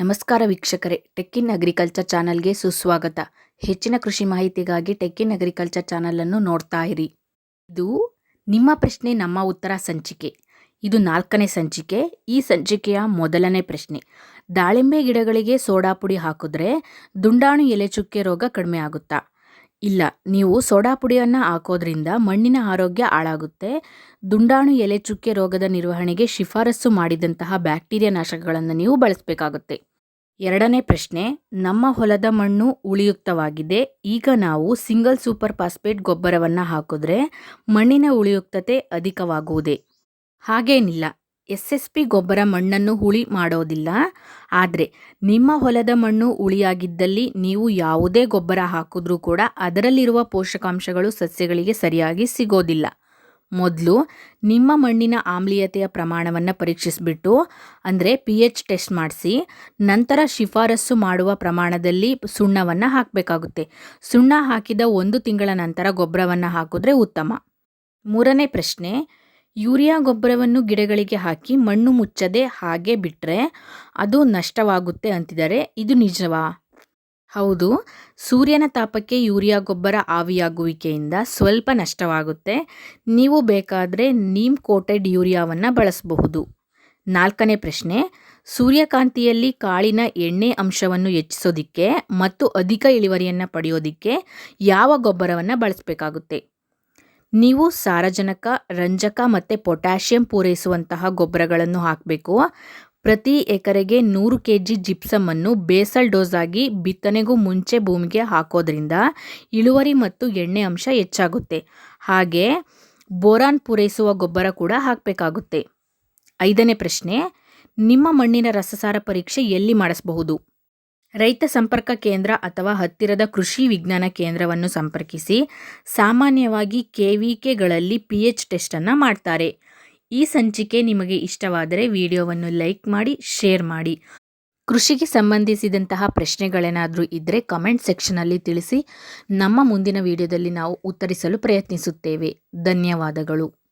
ನಮಸ್ಕಾರ ವೀಕ್ಷಕರೇ. ಟೆಕ್ಕಿನ್ ಅಗ್ರಿಕಲ್ಚರ್ ಚಾನಲ್ಗೆ ಸುಸ್ವಾಗತ. ಹೆಚ್ಚಿನ ಕೃಷಿ ಮಾಹಿತಿಗಾಗಿ ಟೆಕ್ಕಿನ್ ಅಗ್ರಿಕಲ್ಚರ್ ಚಾನಲನ್ನು ನೋಡ್ತಾ ಇರಿ. ಇದು ನಿಮ್ಮ ಪ್ರಶ್ನೆ, ನಮ್ಮ ಉತ್ತರ ಸಂಚಿಕೆ. ಇದು ನಾಲ್ಕನೇ ಸಂಚಿಕೆ. ಈ ಸಂಚಿಕೆಯ ಮೊದಲನೇ ಪ್ರಶ್ನೆ. ದಾಳಿಂಬೆ ಗಿಡಗಳಿಗೆ ಸೋಡಾ ಪುಡಿ ಹಾಕಿದ್ರೆ ದುಂಡಾಣು ಎಲೆ ಚುಕ್ಕೆ ರೋಗ ಕಡಿಮೆ ಆಗುತ್ತಾ? ಇಲ್ಲ, ನೀವು ಸೋಡಾ ಪುಡಿಯನ್ನು ಹಾಕೋದ್ರಿಂದ ಮಣ್ಣಿನ ಆರೋಗ್ಯ ಹಾಳಾಗುತ್ತೆ. ದುಂಡಾಣು ಎಲೆ ಚುಕ್ಕೆ ರೋಗದ ನಿರ್ವಹಣೆಗೆ ಶಿಫಾರಸು ಮಾಡಿದಂತಹ ಬ್ಯಾಕ್ಟೀರಿಯಾ ನಾಶಕಗಳನ್ನು ನೀವು ಬಳಸಬೇಕಾಗುತ್ತೆ. ಎರಡನೇ ಪ್ರಶ್ನೆ, ನಮ್ಮ ಹೊಲದ ಮಣ್ಣು ಉಳಿಯುಕ್ತವಾಗಿದೆ. ಈಗ ನಾವು ಸಿಂಗಲ್ ಸೂಪರ್ ಫಾಸ್ಫೇಟ್ ಗೊಬ್ಬರವನ್ನು ಹಾಕಿದ್ರೆ ಮಣ್ಣಿನ ಉಳಿಯುಕ್ತತೆ ಅಧಿಕವಾಗುವುದೇ? ಹಾಗೇನಿಲ್ಲ. ಎಸ್ ಎಸ್ ಪಿ ಗೊಬ್ಬರ ಮಣ್ಣನ್ನು ಹುಳಿ ಮಾಡೋದಿಲ್ಲ. ಆದರೆ ನಿಮ್ಮ ಹೊಲದ ಮಣ್ಣು ಹುಳಿಯಾಗಿದ್ದಲ್ಲಿ ನೀವು ಯಾವುದೇ ಗೊಬ್ಬರ ಹಾಕಿದ್ರೂ ಕೂಡ ಅದರಲ್ಲಿರುವ ಪೋಷಕಾಂಶಗಳು ಸಸ್ಯಗಳಿಗೆ ಸರಿಯಾಗಿ ಸಿಗೋದಿಲ್ಲ. ಮೊದಲು ನಿಮ್ಮ ಮಣ್ಣಿನ ಆಮ್ಲೀಯತೆಯ ಪ್ರಮಾಣವನ್ನು ಪರೀಕ್ಷಿಸಿಬಿಟ್ಟು, ಅಂದರೆ ಪಿ ಎಚ್ ಟೆಸ್ಟ್ ಮಾಡಿಸಿ, ನಂತರ ಶಿಫಾರಸು ಮಾಡುವ ಪ್ರಮಾಣದಲ್ಲಿ ಸುಣ್ಣವನ್ನು ಹಾಕಬೇಕಾಗುತ್ತೆ. ಸುಣ್ಣ ಹಾಕಿದ ಒಂದು ತಿಂಗಳ ನಂತರ ಗೊಬ್ಬರವನ್ನು ಹಾಕಿದ್ರೆ ಉತ್ತಮ. ಮೂರನೇ ಪ್ರಶ್ನೆ ಯೂರಿಯಾ ಗೊಬ್ಬರವನ್ನು ಗಿಡಗಳಿಗೆ ಹಾಕಿ ಮಣ್ಣು ಮುಚ್ಚದೆ ಹಾಗೆ ಬಿಟ್ಟರೆ ಅದು ನಷ್ಟವಾಗುತ್ತೆ ಅಂತಿದ್ದಾರೆ. ಇದು ನಿಜವಾ? ಹೌದು. ಸೂರ್ಯನ ತಾಪಕ್ಕೆ ಯೂರಿಯಾ ಗೊಬ್ಬರ ಆವಿಯಾಗುವಿಕೆಯಿಂದ ಸ್ವಲ್ಪ ನಷ್ಟವಾಗುತ್ತೆ. ನೀವು ಬೇಕಾದರೆ ನೀಮ್ ಕೋಟೆಡ್ ಯೂರಿಯಾವನ್ನು ಬಳಸಬಹುದು. ನಾಲ್ಕನೇ ಪ್ರಶ್ನೆ. ಸೂರ್ಯಕಾಂತಿಯಲ್ಲಿ ಕಾಳಿನ ಎಣ್ಣೆ ಅಂಶವನ್ನು ಹೆಚ್ಚಿಸೋದಿಕ್ಕೆ ಮತ್ತು ಅಧಿಕ ಇಳುವರಿಯನ್ನು ಪಡೆಯೋದಿಕ್ಕೆ ಯಾವ ಗೊಬ್ಬರವನ್ನು ಬಳಸಬೇಕಾಗುತ್ತೆ? ನೀವು ಸಾರಜನಕ, ರಂಜಕ ಮತ್ತು ಪೊಟ್ಯಾಷಿಯಂ ಪೂರೈಸುವಂತಹ ಗೊಬ್ಬರಗಳನ್ನು ಹಾಕಬೇಕು. ಪ್ರತಿ ಎಕರೆಗೆ ನೂರು ಕೆ ಜಿ ಜಿಪ್ಸಮನ್ನು ಬೇಸಲ್ ಡೋಸ್ ಆಗಿ ಬಿತ್ತನೆಗೂ ಮುಂಚೆ ಭೂಮಿಗೆ ಹಾಕೋದ್ರಿಂದ ಇಳುವರಿ ಮತ್ತು ಎಣ್ಣೆ ಅಂಶ ಹೆಚ್ಚಾಗುತ್ತೆ. ಹಾಗೆ ಬೋರಾನ್ ಪೂರೈಸುವ ಗೊಬ್ಬರ ಕೂಡ ಹಾಕಬೇಕಾಗುತ್ತೆ. ಐದನೇ ಪ್ರಶ್ನೆ, ನಿಮ್ಮ ಮಣ್ಣಿನ ರಸಸಾರ ಪರೀಕ್ಷೆ ಎಲ್ಲಿ ಮಾಡಿಸಬಹುದು? ರೈತ ಸಂಪರ್ಕ ಕೇಂದ್ರ ಅಥವಾ ಹತ್ತಿರದ ಕೃಷಿ ವಿಜ್ಞಾನ ಕೇಂದ್ರವನ್ನು ಸಂಪರ್ಕಿಸಿ ಸಾಮಾನ್ಯವಾಗಿ ಕೆ ವಿ ಕೆಗಳಲ್ಲಿ ಪಿ ಎಚ್ ಟೆಸ್ಟನ್ನು ಮಾಡ್ತಾರೆ. ಈ ಸಂಚಿಕೆ ನಿಮಗೆ ಇಷ್ಟವಾದರೆ ವಿಡಿಯೋವನ್ನು ಲೈಕ್ ಮಾಡಿ, ಶೇರ್ ಮಾಡಿ. ಕೃಷಿಗೆ ಸಂಬಂಧಿಸಿದಂತಹ ಪ್ರಶ್ನೆಗಳೇನಾದರೂ ಇದ್ದರೆ ಕಮೆಂಟ್ ಸೆಕ್ಷನಲ್ಲಿ ತಿಳಿಸಿ. ನಮ್ಮ ಮುಂದಿನ ವಿಡಿಯೋದಲ್ಲಿ ನಾವು ಉತ್ತರಿಸಲು ಪ್ರಯತ್ನಿಸುತ್ತೇವೆ. ಧನ್ಯವಾದಗಳು.